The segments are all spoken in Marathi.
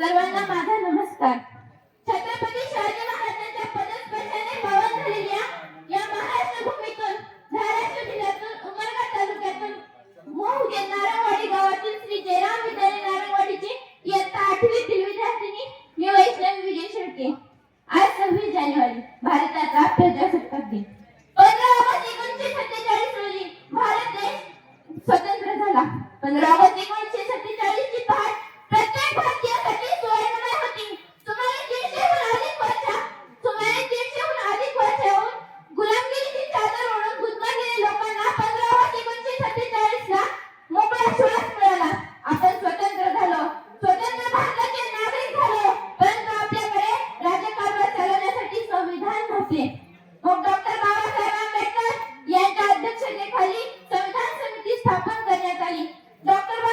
सर्वांना माझा नमस्कार. छत्रपती शिवाजी महाराजांच्या पदस्पर्शाने पावन झालेल्या या महाराष्ट्र भूमीतून धाराशिव जिल्ह्यातून उमरगा तालुक्यातून मोह या नारंगवाडी गावातील श्री जयराम विद्यालय नारंगवाडीची इयत्ता आठवीतील विद्यार्थिनी मी वैष्णवी विजय शेळके. आज सव्वीस जानेवारी भारताचा प्रजासत्ताक दिन. पंधरा ऑगस्ट एकोणीसशे सत्तेचाळीस रोजी भारत देश स्वतंत्र झाला. पंधरा ऑगस्ट स्थापन करण्यात आली. डॉक्टर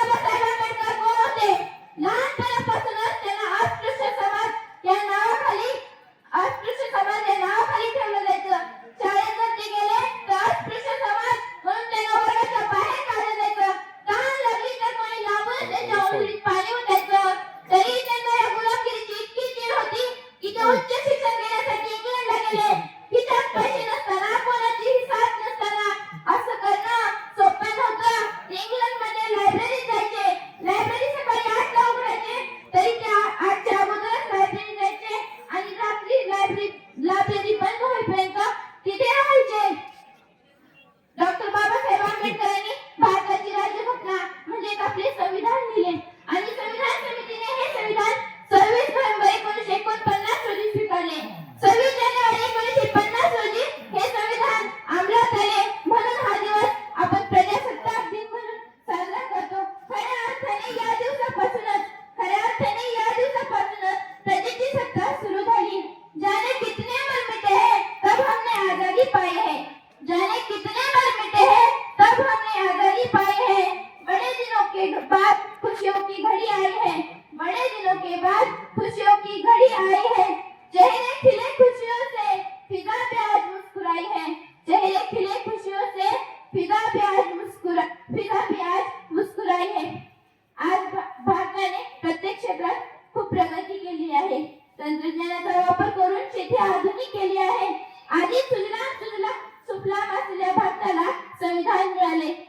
फिर हम आज मुस्कुराए हैं आज भारताने प्रत्येक क्षेत्रात खूप प्रगती केली आहे. तंत्रज्ञानाचा वापर करून शेती आधुनिक केली आहे. आणि सुजलाम सुजलाम सुफला असलेल्या भारताला संविधान मिळाले.